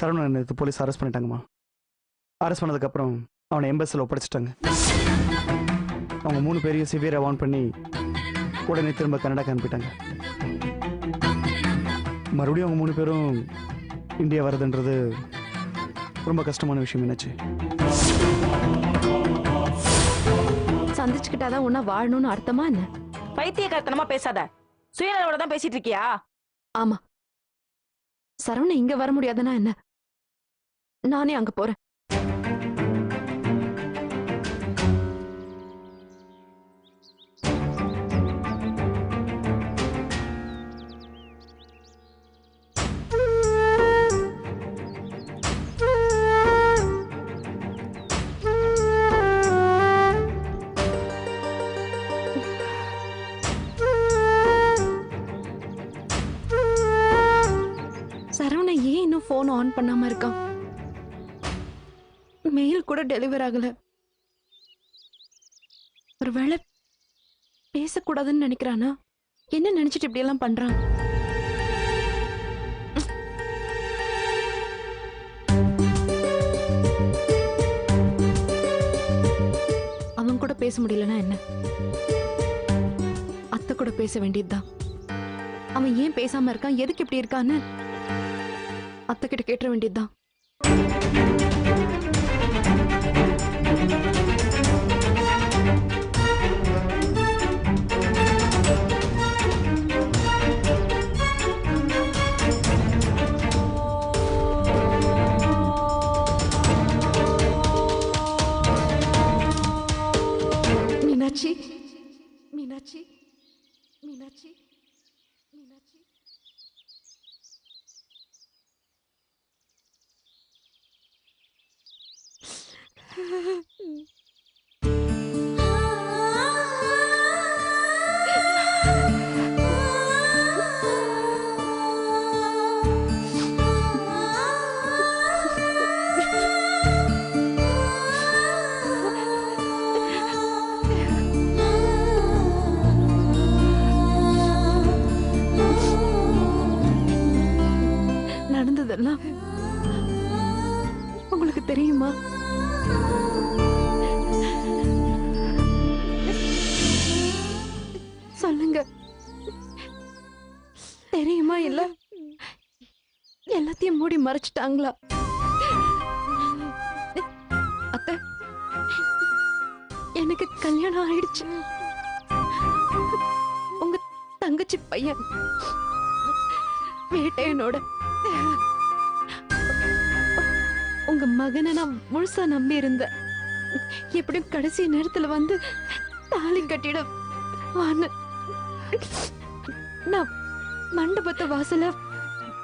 சரவணன் நேற்று police arrest பண்ணிட்டாங்கம்மா. Arrest பண்ணதுக்கப்புறம் அவனை எம்பஸில் ஒப்படைச்சிட்டாங்க. அவங்க மூணு பேரையும் சிவியராக வார்ன் பண்ணி உடனே திரும்ப கனடாக்கு அனுப்பிட்டாங்க. மறுபடியும் அவங்க மூணு பேரும் இந்தியா வர்றதுன்றது ரொம்ப கஷ்டமான விஷயம் என்னாச்சு. சந்திச்சுக்கிட்டாதான் உன்ன வாழணும்னு அர்த்தமா என்ன? பைத்தியக்காரத்தனமா பேசாத. சுயநலவோட தான் பேசிட்டு இருக்கியா? ஆமா. சரவணன் இங்க வர முடியாதுன்னா என்ன? நானே அங்க போறேன். சரவணன் ஏன் இன்னும் போன் ஆன் பண்ணாம இருக்கான்? மெயில் கூட டெலிவர் ஆகல. ஒருவேளை பேசக்கூடாதுன்னு நினைக்கிறானா? என்ன நினைச்சிட்டு இப்படி எல்லாம் பண்றான்? அவன் கூட பேச முடியலன்னா என்ன? அத்தை கூட பேச வேண்டியதுதான். அவன் ஏன் பேசாம இருக்கான்? எதுக்கு இப்படி இருக்கான்னு அத்தை கிட்ட கேட்ட வேண்டியதுதான். மீனாட்சி மீனாட்சி மீனாட்சி நடந்ததெல்லாம் உங்களுக்கு தெரியுமா? இல்ல? எல்லாத்தையும் மூடி மறைச்சிட்டாங்களா? அத்தை எனக்கு கல்யாணம் ஆயிடுச்சு. உங்க தங்கச்சி பையன் வேட்டையனோட. உங்க மகனை நான் முழுசா நம்பி இருந்தேன் எப்படியும் கடைசி நேரத்துல வந்து தாலி கட்டிட நான் மண்டபத்து வாசல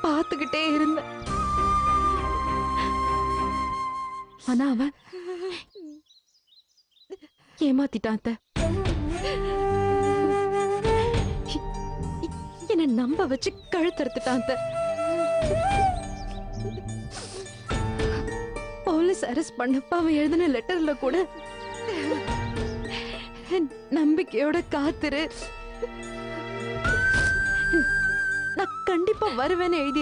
பார்த்துக்கிட்டே இருந்தேன் ஆனா அவன் ஏமாத்திட்டான் என்ன என்னை நம்ப வச்சு கழுத்தறுத்துட்டான் போலீஸ் அரெஸ்ட் பண்ணப்ப அவன் எழுதின லெட்டர்ல கூட நம்பிக்கையோட காத்துரு. கண்டிப்பா வருவேன்னு எழுதி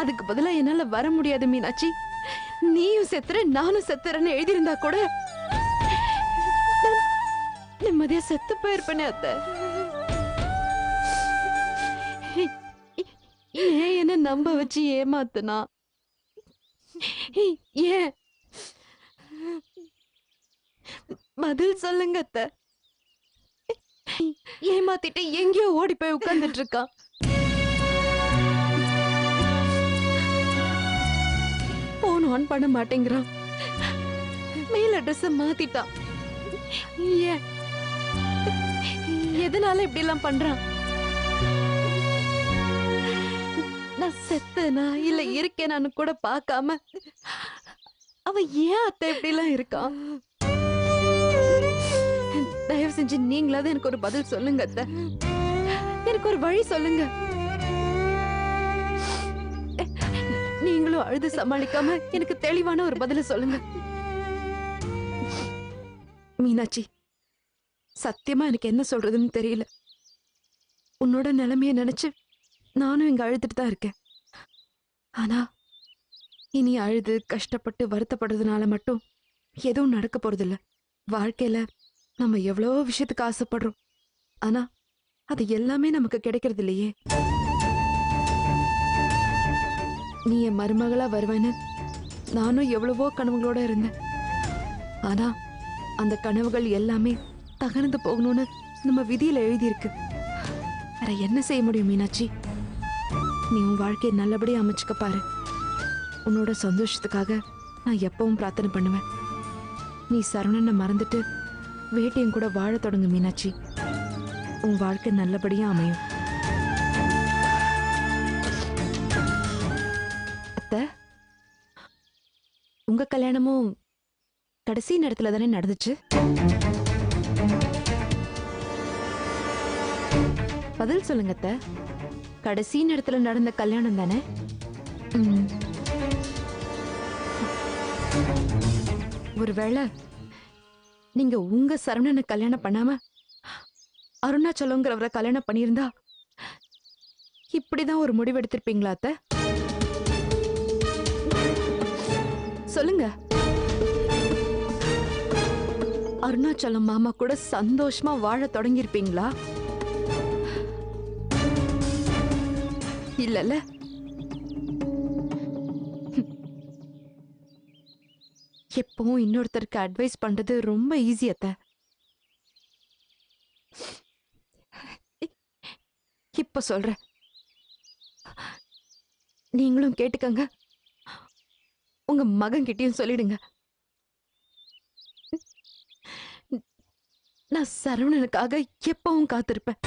அதுக்கு பதிலா என்னால வர முடியாது மீனாட்சி. நீயும் செத்துற நானும் செத்துறேன்னு எழுதியிருந்தா கூட நிம்மதியா செத்து போயிருப்பேனே அத்தை. ஏன் என்ன நம்ப வச்சு ஏமாத்துனா? ஏன்? பதில் சொல்லுங்க அத்தை. ஏமாத்திட்டு எங்கேயோ ஓடி போய் உட்கார்ந்துட்டு இருக்கான் போன் ஆன் பண்ண மாட்டேங்கிறான். மெயில் அட்ரஸ் மாத்திட்டான். ஏன்? எதனால இப்படி எல்லாம் பண்றான்? நான் செத்தனா இல்ல இருக்கேனான்னு கூட பார்க்காம அவன் ஏன் அத்தை இப்படி எல்லாம் இருக்கான்? தயவு செஞ்சு நீங்களாவது எனக்கு ஒரு பதில் சொல்லுங்க அத்தை. எனக்கு ஒரு வழி சொல்லுங்க. நீங்களும் அழுது சமாளிக்காம எனக்கு தெளிவான ஒரு பதில சொல்லுங்க. மீனாட்சி சத்தியமா எனக்கு என்ன சொல்றதுன்னு தெரியல. உன்னோட நிலைமைய நினைச்சு நானும் இங்க அழுதுட்டு தான் இருக்கேன். ஆனா இனி அழுது கஷ்டப்பட்டு வருத்தப்படுறதுனால மட்டும் எதுவும் நடக்க போறதில்ல. வாழ்க்கையில நம்ம எவ்வளவோ விஷயத்துக்கு ஆசைப்படுறோம். ஆனா அது எல்லாமே நமக்கு கிடைக்கிறது இல்லையே. நீ என் மருமகளா வருவேன்னு நானும் எவ்வளவோ கனவுகளோட இருந்தேன். ஆனா அந்த கனவுகள் எல்லாமே தகர்ந்து போகணும்னு நம்ம விதியில எழுதியிருக்கு. வேற என்ன செய்ய முடியும் மீனாட்சி? நீ உன் வாழ்க்கையை நல்லபடியா அமைச்சுக்க பாரு. உன்னோட சந்தோஷத்துக்காக நான் எப்பவும் பிரார்த்தனை பண்ணுவேன். நீ சரவணனை மறந்துட்டு வேட்டையும் கூட வாழத் தொடங்கு மீனாட்சி. உன் வாழ்க்கை நல்லபடியா அமையும். அத்தை உங்க கல்யாணமும் கடைசி நேரத்துல தானே நடந்துச்சு? பதில் சொல்லுங்க அத்தை. கடைசி நேரத்துல நடந்த கல்யாணம் தானே? ஒருவேளை நீங்க உங்க சரவணனை கல்யாணம் பண்ணாம அருணாச்சலங்கிறவரை கல்யாணம் பண்ணியிருந்தா இப்படிதான் ஒரு முடிவு எடுத்திருப்பீங்களா அத்தை? சொல்லுங்க. அருணாச்சலம் மாமா கூட சந்தோஷமா வாழ தொடங்கியிருப்பீங்களா? இல்லல்ல. எப்பவும் இன்னொருத்தருக்கு அட்வைஸ் பண்றது ரொம்ப ஈஸி அத்த. இப்ப சொல்ற நீங்களும் கேட்டுக்கங்க. உங்க மகன் கிட்டயும் சொல்லிடுங்க. நான் சரவணனுக்காக எப்பவும் காத்திருப்பேன்.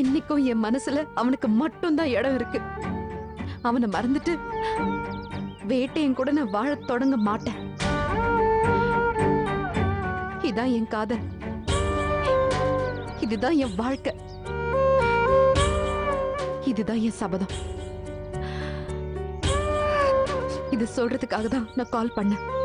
என்னைக்கும் என் மனசுல அவனுக்கு மட்டும்தான் இடம் இருக்கு. அவனை மறந்துட்டு வேட்டையும் கூட நான் வாழத் தொடங்க மாட்டேன். இதான் என் காதல். இதுதான் என் வாழ்க்கை. இதுதான் என் சபதம். இது சொல்றதுக்காக தான் நான் கால் பண்ணேன்.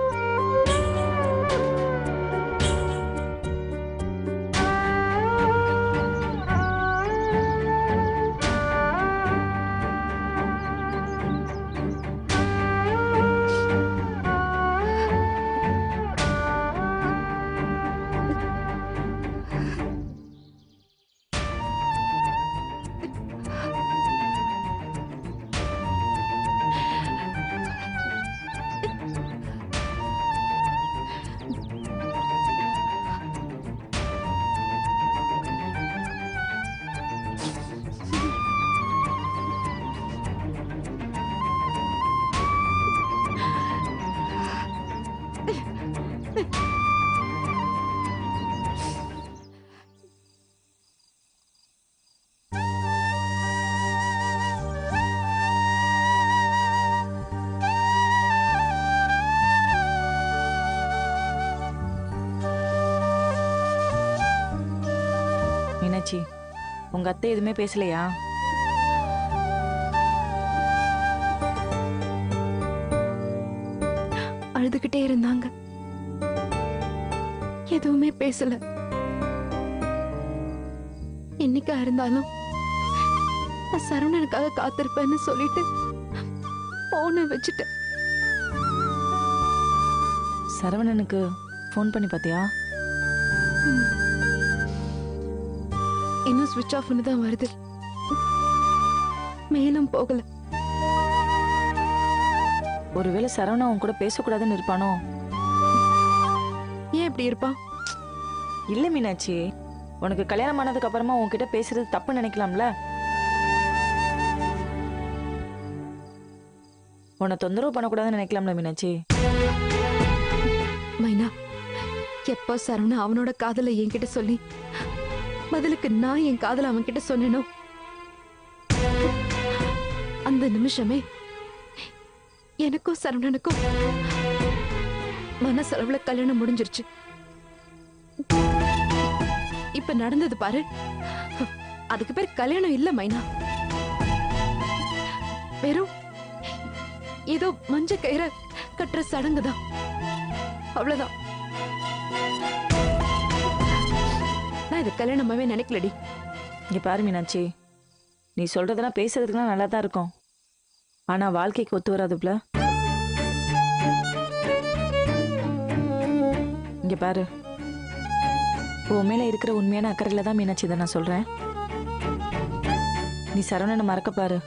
மீனாட்சி உங்க அத்தை எதுவுமே பேசலையா? அழுதுகிட்டே இருந்தாங்க. எதுவுமே பேசல. என்னைக்கா இருந்தாலும் நான் சரவணனுக்காக காத்திருப்பேன்னு சொல்லிட்டு போனை வச்சுட்டேன். சரவணனுக்கு ஃபோன் பண்ணி பார்த்தியா? இன்னும் ஸ்விட்ச் ஆஃப்னு தான் வருது. மேலும் போகல. ஒருவேளை சரவணா உன் கூட பேசக்கூடாதுன்னு இருப்பானோ? ஏன் இப்படி இருப்பான் இல்ல மீனாட்சி உனக்கு கல்யாணம் ஆனதுக்கு அப்புறமா உன்கிட்ட பேசுறது தப்பு நினைக்கலாம்ல? உன்னை தொந்தரவு பண்ணக்கூடாதுன்னு நினைக்கலாம்ல மீனாட்சி? மைனா எப்போ சரவணா அவனோட காதலை என்கிட்ட சொல்லி பதிலுக்கு நான் என் காதல அவன் கிட்ட சொன்னேனோ? அந்த நிமிஷமே எனக்கும் சரவணனுக்கும் மனசளவுல கல்யாணம் முடிஞ்சிருச்சு. இப்ப நடந்தது பாரு. அதுக்கு பேர் கல்யாணம் இல்ல மைனா. வெறும் ஏதோ மஞ்ச கயிற கட்டுற சடங்குதான். அவ்வளவுதான். இது கல்யாணமாவே நினைக்கலடி. இங்க பாரு மீனாட்சி. நீ சொல்கிறதெல்லாம் பேசுறதுக்குலாம் நல்லா தான் இருக்கும். ஆனா வாழ்க்கைக்கு ஒத்து வராதுப்ல. இங்க பாரு. உன் மேல இருக்கிற உண்மையான அக்கறையில தான் மீனாட்சி இதை நான் சொல்றேன். நீ சரவணனை மறக்க பாரு.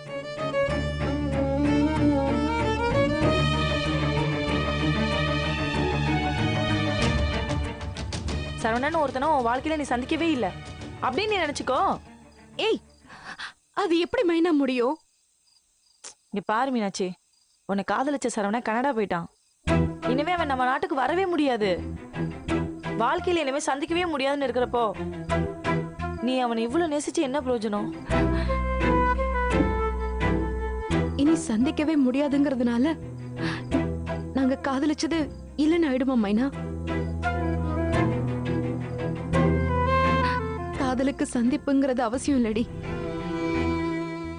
சரவணன் ஒருத்தனை உன் வாழ்க்கையில நீ சந்திக்கவே இல்லை. அப்படின்னு நீ நினைச்சுக்கோ. ஏய் அது எப்படி மைனா முடியும்? இங்க பாரு மீனாட்சி உன்னை காதலிச்ச சரவணன் கனடா போயிட்டான். இனிமே அவன் நம்ம நாட்டுக்கு வரவே முடியாது. வாழ்க்கையில இனிமே சந்திக்கவே முடியாதுன்னு இருக்கிறப்போ நீ அவனை இவ்வளவு நேசிச்சு என்ன பிரயோஜனம்? இனி சந்திக்கவே முடியாதுங்கிறதுனால நாங்க காதலிச்சது இல்லைன்னு ஆயிடுமா மைனா? காதலுக்கு சந்திப்புங்கிறது அவசியம் இல்லடி.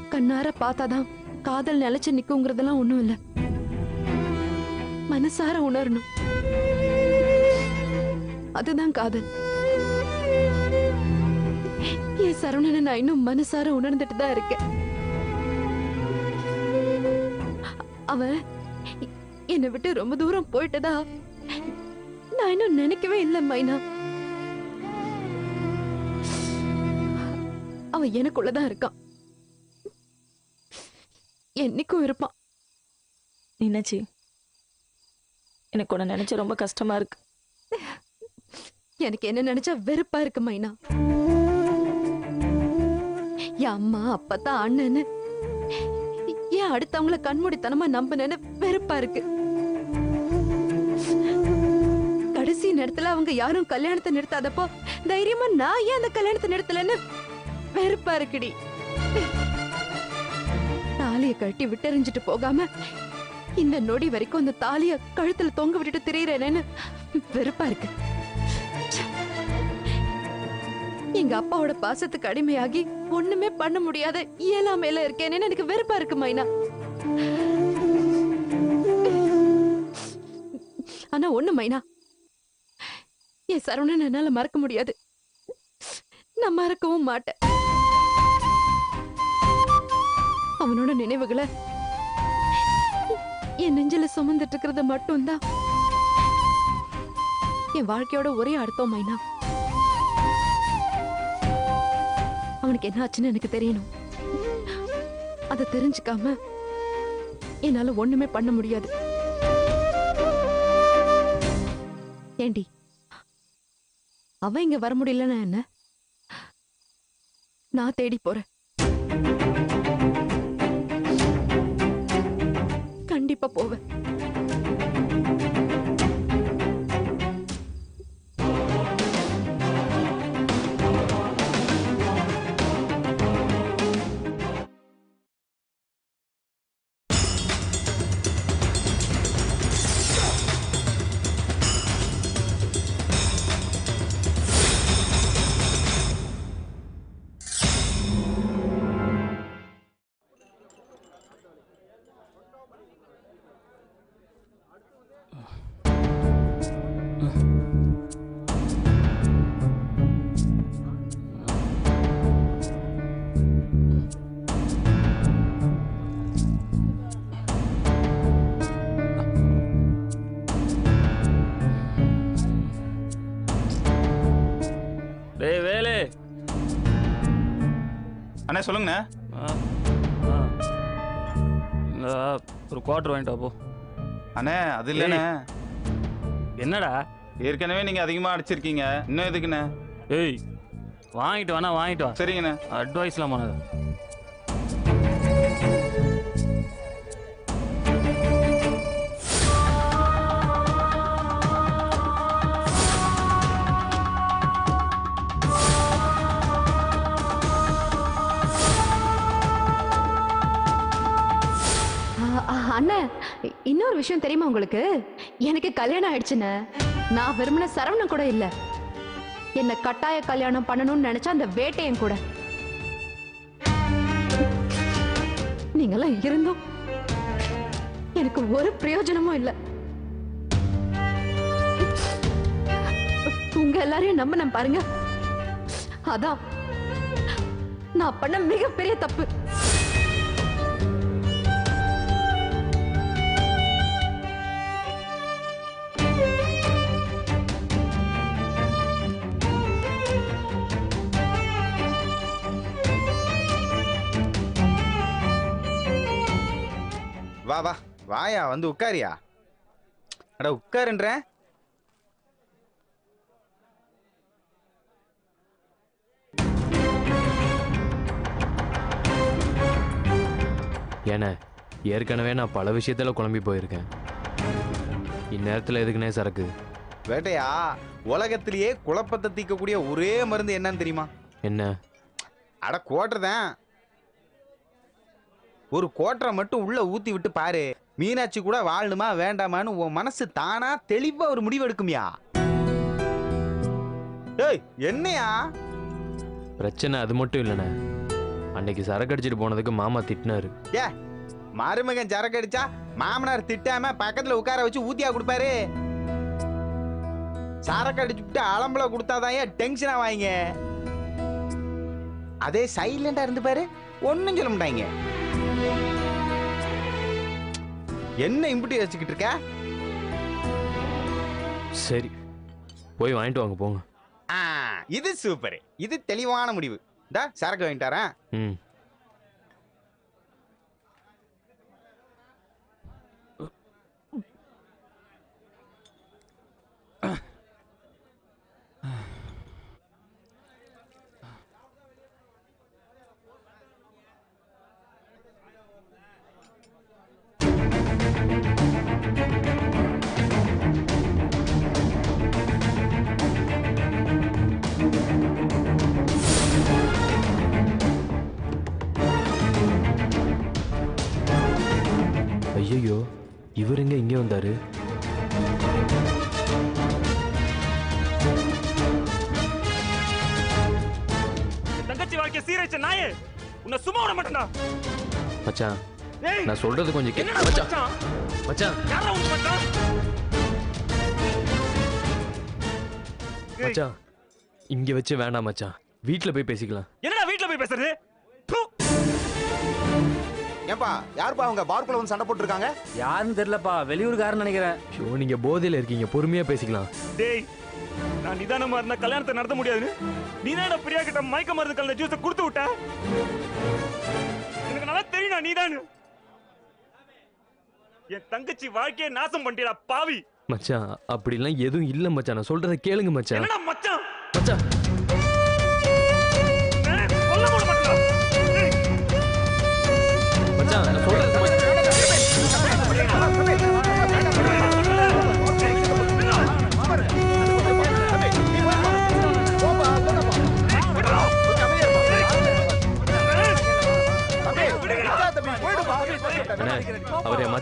கண்ணார பார்த்தாதான் காதல் நிலைச்சு நிக்குங்கிறதெல்லாம் ஒண்ணும் இல்ல. மனசார உணரணும். அதுதான் காதல். என் சரவணனை நான் இன்னும் மனசார உணர்ந்துட்டு தான் இருக்கேன். அவன் என்னை விட்டு ரொம்ப தூரம் போயிட்டதா? நான் இன்னும் நினைக்கவே இல்லை மைனா. அவன் எனக்குள்ளதான் இருக்கான். என்னைக்கும் இருப்பான். மீனாட்சி எனக்கு உன்னை நினைச்ச ரொம்ப கஷ்டமா இருக்கு. எனக்கு என்ன நினைச்சா வெறுப்பா இருக்கு மைனா. என் அம்மா அப்பதான் அண்ணன்னு. ஏன் அடுத்தவங்கள கண்மூடித்தனமா நம்பினேன்னு வெறுப்பா இருக்கு. கடைசி நேரத்துல அவங்க யாரும் கல்யாணத்தை நிறுத்தாதப்போ தைரியமா நான் ஏன் அந்த கல்யாணத்தை நிறுத்தலன்னு வெறுப்பா இருக்குடி. தாலிய கட்டி விட்டறிஞ்சிட்டு போகாம இந்த நொடி வரைக்கும் அந்த தாலிய கழுத்துல தொங்க விட்டுட்டு திரியறேன்னு வெறுப்பா இருக்கு. எங்க அப்பாவோட பாசத்துக்கு அடிமையாகி ஒண்ணுமே பண்ண முடியாத இயலாமையில இருக்கேன்னு எனக்கு வெறுப்பா இருக்கு மைனா. ஆனா ஒண்ணு மைனா. என் சரவணன் என்னால மறக்க முடியாது. நான் மறக்கவும் மாட்டேன். அவனோட நினைவுகளை என் நெஞ்சில சுமந்துட்டு இருக்கிறது மட்டும்தான். என் வாழ்க்கையோட ஒரே அர்த்தம் மைனா. அவனுக்கு என்ன ஆச்சுன்னு எனக்கு தெரியணும். அதை தெரிஞ்சுக்காம என்னால ஒண்ணுமே பண்ண முடியாது. ஏண்டி அவன் இங்க வர முடியலன்னா என்ன? நான் தேடி போறேன். கண்டிப்பா போவேன். அண்ணா சொல்லுங்கண்ணே. ஒரு குவார்டர் வாங்கிட்டு வா போ அண்ணே அது இல்லைண்ணே. என்னடா? ஏற்கனவே நீங்கள் அதிகமாக அடிச்சிருக்கீங்க. இன்னும் எதுக்குண்ணே? ஏய் வாங்கிட்டு வேணா வாங்கிட்டு வா. சரிங்கண்ணே. அட்வைஸ்லாம் பண்ணாத. அண்ணன் இன்னொரு விஷயம் தெரியுமா உங்களுக்கு? எனக்கு கல்யாணம் ஆயிடுச்சுன்னு நான் விரும்பின சரவணன் கூட இல்ல. என்ன கட்டாய கல்யாணம் பண்ணணும்னு நினைச்ச அந்த வேட்டையும் கூட. நீங்கெல்லாம் இருந்தும் எனக்கு ஒரு பிரயோஜனமும் இல்ல. உங்க எல்லாரையும் நம்பினேன் பாருங்க. அதான் நான் பண்ண மிகப்பெரிய தப்பு. வா வா. வாயா வந்து உட்காரியா? அட உட்காருன்றேன் ஏண்ணே ஏற்கனவே நான் பல விஷயத்தில் குழம்பி போயிருக்கேன். இந்நேரத்தில் எதுக்குண்ணே சரக்கு? வேட்டையா உலகத்திலேயே குழப்பத்தை தீர்க்கக்கூடிய ஒரே மருந்து என்னன்னு தெரியுமா? என்ன? அட கோட்டை தான். ஒரு கோட்டரை மட்டும் உள்ள ஊத்தி விட்டு பாரு. மீனாட்சி கூட வாழணுமா வேண்டாமான்னு உன் மனசு தானா தெளிவா ஒரு முடிவு எடுக்குமியா ஏய் என்னையா? பிரச்சனை அது மட்டும் இல்லைண்ணே. அன்னைக்கு சரக்கு அடிச்சிட்டு போனதுக்கு மாமா திட்டினாரு. ஏ மருமகன் சரக்கு அடிச்சா மாமனார் திட்டாம பக்கத்துல உட்கார வச்சு ஊத்தியா கொடுப்பாரு? சரக்கு அடிச்சுட்டு அலம்பல கொடுத்தாதான் ஏன் டென்ஷனா வாங்க? அதே சைலண்டா இருந்து பாரு ஒன்னும் சொல்ல மாட்டாங்க. என்ன இம்புட்டி வச்சுக்கிட்டு இருக்க? சரி போய் வாங்கிட்டு வாங்க போங்க. இது சூப்பர். இது தெளிவான முடிவு. சரக்கு வாங்கிட்டாரன் ம். உன்னை சும்மா விட மாட்டேன்டா. மச்சான் நான் சொல்றது கொஞ்சம் கே என்னடா மச்சான் மச்சான்? யாரா உன் மச்சான் மச்சான் இங்க வச்சு வேண்டாம் மச்சான். வீட்ல போய் பேசிக்கலாம். என்னடா வீட்ல போய் பேசுறது. ஏன்பா யாருப்பா அவங்க பார்க்குள்ள வந்து சண்டை போட்டுருக்காங்க? யாருன்னு தெரியலப்பா வெளியூர்காரன்னு நினைக்கிறேன். ஐயோ நீங்க போதையில இருக்கீங்க. பொறுமையா பேசிக்கலாம். டேய் நான் நிதானமா இருந்தா கல்யாணத்தை நடத்த முடியாதுன்னு நீ தான் பிரியா கிட்ட மயக்க மருந்து கலந்த ஜூஸை கொடுத்து விட்ட? எனக்கு நல்லா தெரியும் நீதான் என் தங்கச்சி வாழ்க்கையை நாசம் பண்ணிட்டா பாவி. மச்சான் அப்படிலாம் எதுவும் இல்ல மச்சான். நான் சொல்றத கேளுங்க மச்சான். மச்சான்? மச்சான்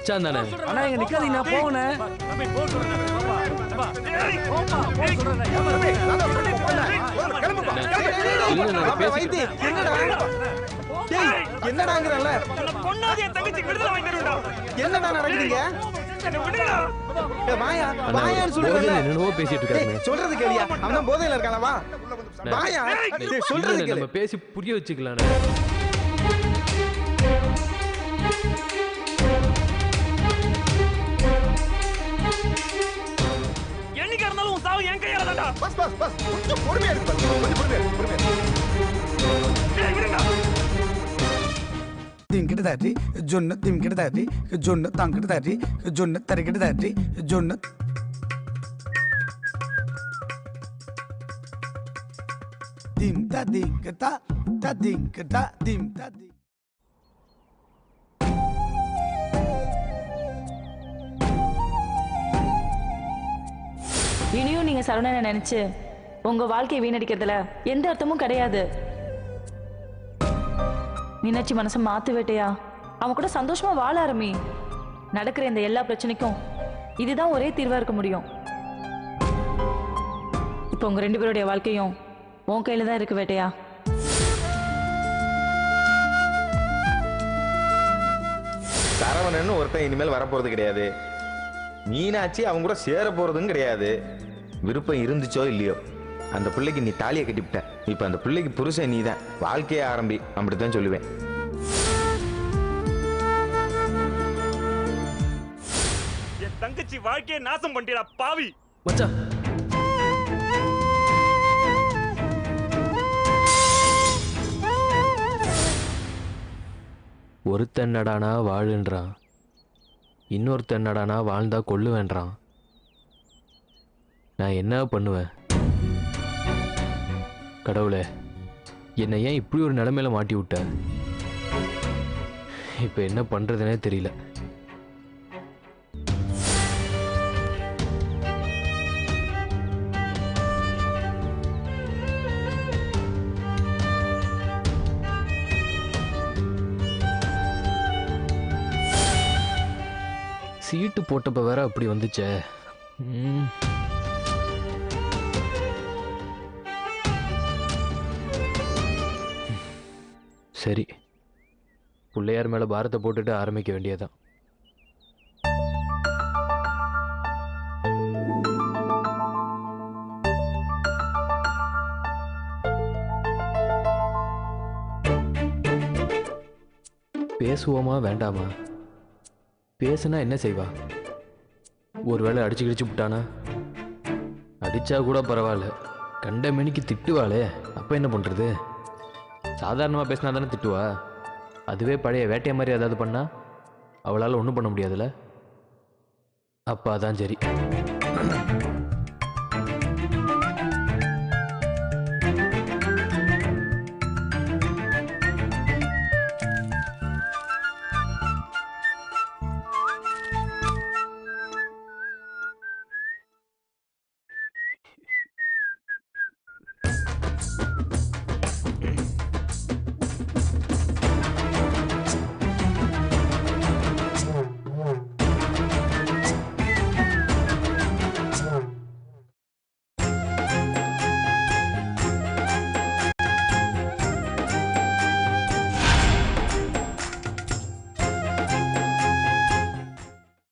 மச்சான் தானே? அண்ணா இங்க நிக்காதீங்க நான் போனேன் இல்ல, நான் வைத்தி பேசிக்கிறேன். என்னடா டேய் என்னடாங்கறல்ல? பொண்ணாதி என் தங்கச்சி விடுதலை வாங்கி தருவேன்டா என்னடா நடக்குதுங்க? என்ன விடுடா ஏய், வாயா அண்ணா, வாயான்னு அவர் சொல்றேன்ல. போதையில என்னென்னவோ பேசிட்டு இருக்காருண்ணே. டேய், சொல்றது கேளியா? அவன் போதையில இருக்கானா? வா. வாயா சொல்றது கேளு நம்ம பேசி புரிய வச்சுக்கலாம் சாவு என் கையால தான்டா பஸ் பஸ் பஸ் கொஞ்சம் பொறுமையா இருக்கு பாரு. கொஞ்சம் பொறுமையா இருக்கு, பொறுமையா இருக்கு. டேய் விடுடா దింకిడి దాటి జొన్న దింకిడి దాటి జొన్న తంకిడి దాటి జొన్న తరికిడి దాటి జొన్న దింత దింకట త దింకట దింత దింక இனியும் நீங்க சரவணனை நினைச்சு உங்க வாழ்க்கையை வீணடிக்கிறதுல எந்த அர்த்தமும் கிடையாது. மீனாட்சி மனசை மாத்து வேட்டையா? அவன் கூட சந்தோஷமா வாழ ஆரம்பி. நடக்கிற இந்த எல்லா பிரச்சனைக்கும் இதுதான் ஒரே தீர்வா இருக்க முடியும். இப்போ உங்க ரெண்டு பேருடைய வாழ்க்கையும் உன் கையில தான் இருக்கு வேட்டையா? சரவணன் ஒருத்தன் இனிமேல் வரப்போறது கிடையாது. மீனாட்சி அவங்க கூட சேர போறதும் கிடையாது. விருப்பம் இருந்துச்சோ இல்லையோ? அந்த பிள்ளைக்கு நீ தாலியை கட்டிவிட்ட இப்போ அந்த பிள்ளைக்கு புருஷன் நீ தான் வாழ்க்கையை ஆரம்பி. அப்படித்தான் சொல்லுவேன். என் தங்கச்சி வாழ்க்கையை நாசம் பண்ணிட்டா பாவி. மச்சான். ஒருத்தன் நடானா வாழுன்றான். இன்னொருத்தன் நடானா வாழ்ந்தா கொல்லுவேன்றான் நான் என்ன பண்ணுவேன்? கடவுளே என்னை ஏன் இப்படி ஒரு நிலைமையில மாட்டி விட்ட? இப்போ என்ன பண்றதுனே தெரியல. சீட்டு போட்டப்ப வேற அப்படி வந்துச்சே. சரி. பிள்ளையார் மேலே பாரத்தை போட்டுட்டு ஆரம்பிக்க வேண்டியதுதான். பேசுவோமா வேண்டாமா? பேசுனா என்ன செய்வா? ஒருவேளை அடிச்சு கிடிச்சு விட்டானா அடிச்சா கூட பரவாயில்ல. கண்ட மணிக்கு திட்டுவாளே அப்ப என்ன பண்றது? சாதாரணமாக பேசினா தானே திட்டுவா? அதுவே பழைய வேட்டையை மாதிரி ஏதாவது பண்ணால் அவளால் ஒன்றும் பண்ண முடியாதுல்ல? அப்போ அதான் சரி.